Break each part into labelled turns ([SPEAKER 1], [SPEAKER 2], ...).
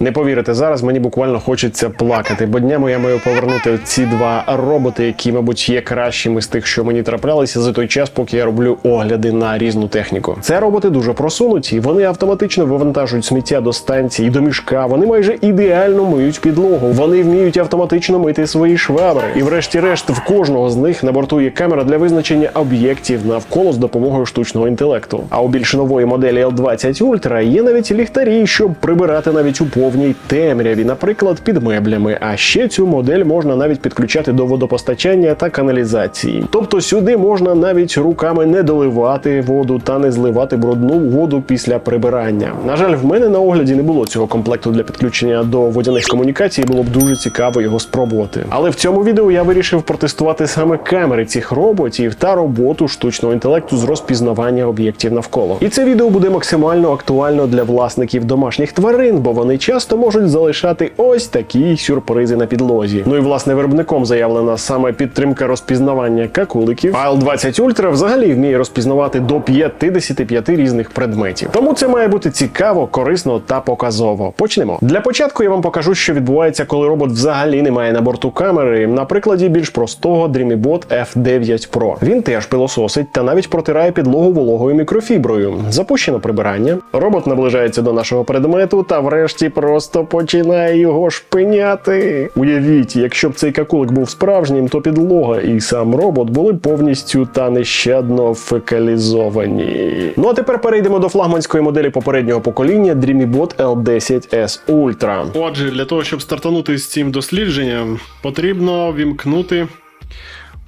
[SPEAKER 1] Не повірите, зараз мені буквально хочеться плакати, бо днями я маю повернути ці два роботи, які, мабуть, є кращими з тих, що мені траплялися за той час, поки я роблю огляди на різну техніку. Це роботи дуже просунуті, вони автоматично вивантажують сміття до станції, до мішка. Вони майже ідеально миють підлогу. Вони вміють автоматично мити свої швабри. І, врешті-решт, в кожного з них на борту є камера для визначення об'єктів навколо з допомогою штучного інтелекту. А у більш нової моделі L20 Ultra є навіть ліхтарі, щоб прибирати навіть у повній темряві, наприклад, під меблями. А ще цю модель можна навіть підключати до водопостачання та каналізації. Тобто сюди можна навіть руками не доливати воду та не зливати брудну воду після прибирання. На жаль, в мене на огляді не було цього комплекту для підключення до водяних комунікацій. Було б дуже цікаво його спробувати. Але в цьому відео я вирішив протестувати саме камери цих роботів та роботу штучного інтелекту з розпізнавання об'єктів навколо. І це відео буде максимально актуально для власників домашніх тварин, бо вони часто можуть залишати ось такі сюрпризи на підлозі. Ну і власне виробником заявлена саме підтримка розпізнавання какуликів. А L20 Ultra взагалі вміє розпізнавати до 55 різних предметів. Тому це має бути цікаво, корисно та показово. Почнемо. Для початку я вам покажу, що відбувається, коли робот взагалі не має на борту камери. На прикладі більш простого DreamyBot F9 Pro. Він теж пилососить та навіть протирає підлогу вологою мікрофіброю. Запущено прибирання. Робот наближається до нашого предмету та врешті просто починає його шпиняти. Уявіть, якщо б цей какулик був справжнім, то підлога і сам робот були повністю та нещадно фекалізовані. Ну а тепер перейдемо до флагманської моделі попереднього покоління DreamyBot L10S Ultra. Отже, для того, щоб стартанути з цим дослідженням, потрібно вімкнути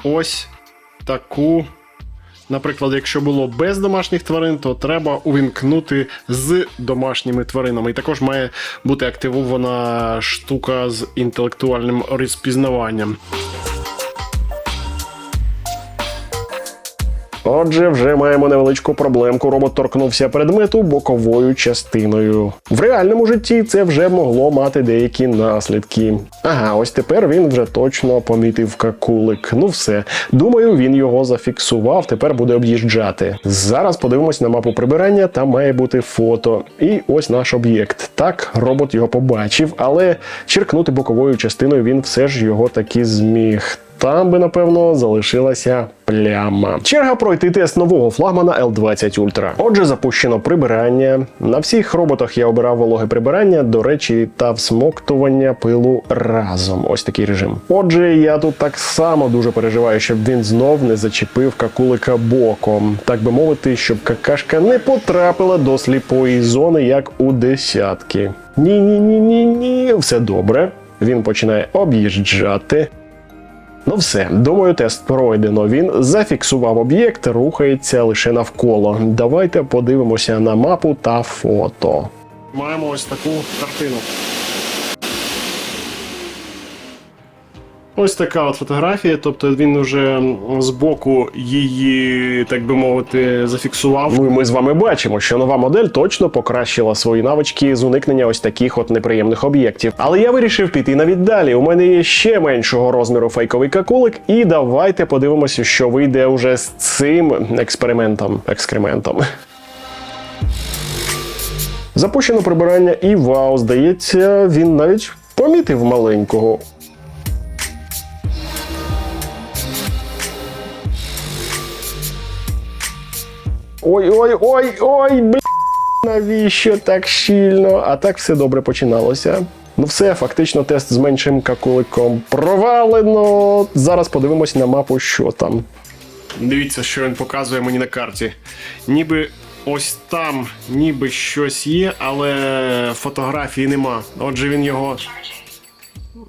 [SPEAKER 1] ось таку. Наприклад, якщо було без домашніх тварин, то треба увімкнути з домашніми тваринами. І також має бути активована штука з інтелектуальним розпізнаванням. Отже, вже маємо невеличку проблемку. Робот торкнувся предмету боковою частиною. В реальному житті це вже могло мати деякі наслідки. Ага, ось тепер він вже точно помітив какулик. Ну все. Думаю, він його зафіксував, тепер буде об'їжджати. Зараз подивимось на мапу прибирання, там має бути фото. І ось наш об'єкт. Так, робот його побачив, але черкнути боковою частиною він все ж його таки зміг. Там би, напевно, залишилася пляма. Черга пройти тест нового флагмана L20 Ultra. Отже, запущено прибирання. На всіх роботах я обирав вологе прибирання, до речі, та всмоктування пилу разом. Ось такий режим. Отже, я тут так само дуже переживаю, щоб він знов не зачепив какулика боком. Так би мовити, щоб какашка не потрапила до сліпої зони, як у десятки. Ні, ні, ні, ні, ні, все добре. Він починає об'їжджати. Ну все, думаю, тест пройдено. Він зафіксував об'єкт, рухається лише навколо. Давайте подивимося на мапу та фото. Маємо ось таку картину. Ось така от фотографія, тобто він вже з боку її, так би мовити, зафіксував. Ну і ми з вами бачимо, що нова модель точно покращила свої навички з уникнення ось таких от неприємних об'єктів. Але я вирішив піти навіть далі. У мене є ще меншого розміру фейковий какулик, і давайте подивимося, що вийде уже з цим експериментом. Екскрементом. Запущено прибирання, і вау, здається, він навіть помітив маленького. Ой, ой, ой, ой, бля, навіщо так щільно? А так все добре починалося. Ну все, фактично тест з меншим какуликом провалено. Зараз подивимось на мапу, що там. Дивіться, що він показує мені на карті. Ніби ось там, ніби щось є, але фотографії нема. Отже, він його,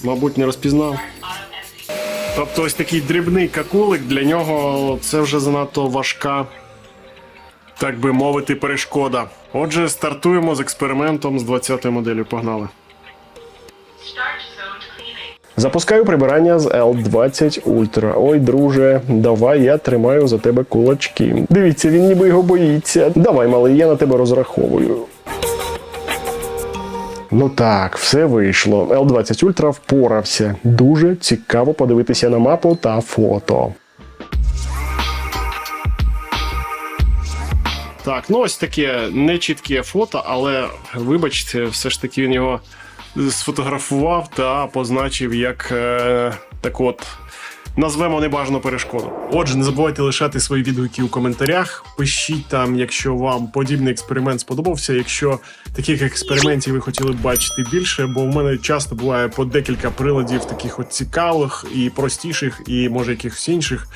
[SPEAKER 1] мабуть, не розпізнав. Тобто ось такий дрібний какулик для нього це вже занадто важка так би мовити, перешкода. Отже, стартуємо з експериментом з 20-ї моделлю. Погнали. Запускаю прибирання з L20 Ultra. Ой, друже, давай я тримаю за тебе кулачки. Дивіться, він ніби його боїться. Давай, малий, я на тебе розраховую. Ну так, все вийшло. L20 Ultra впорався. Дуже цікаво подивитися на мапу та фото. Так, ну ось таке нечітке фото, але вибачте, все ж таки він його сфотографував та позначив як е, так от. Назвемо небажану перешкоду. Отже, не забувайте лишати свої відгуки у коментарях. Пишіть там, якщо вам подібний експеримент сподобався. Якщо таких експериментів ви хотіли б бачити більше, бо в мене часто буває по декілька приладів, таких от цікавих і простіших, і може якихось інших.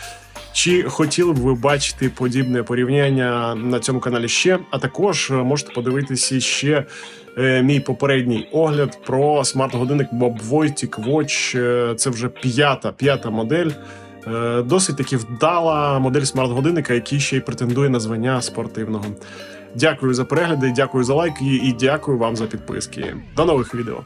[SPEAKER 1] Чи хотіли б ви бачити подібне порівняння на цьому каналі ще? А також е, можете подивитися ще е, мій попередній огляд про смарт-годинник Bob Watch. Е, Це вже п'ята п'ята модель. Досить таки вдала модель смарт-годинника, який ще й претендує на звання спортивного. Дякую за перегляди, дякую за лайки і дякую вам за підписки. До нових відео.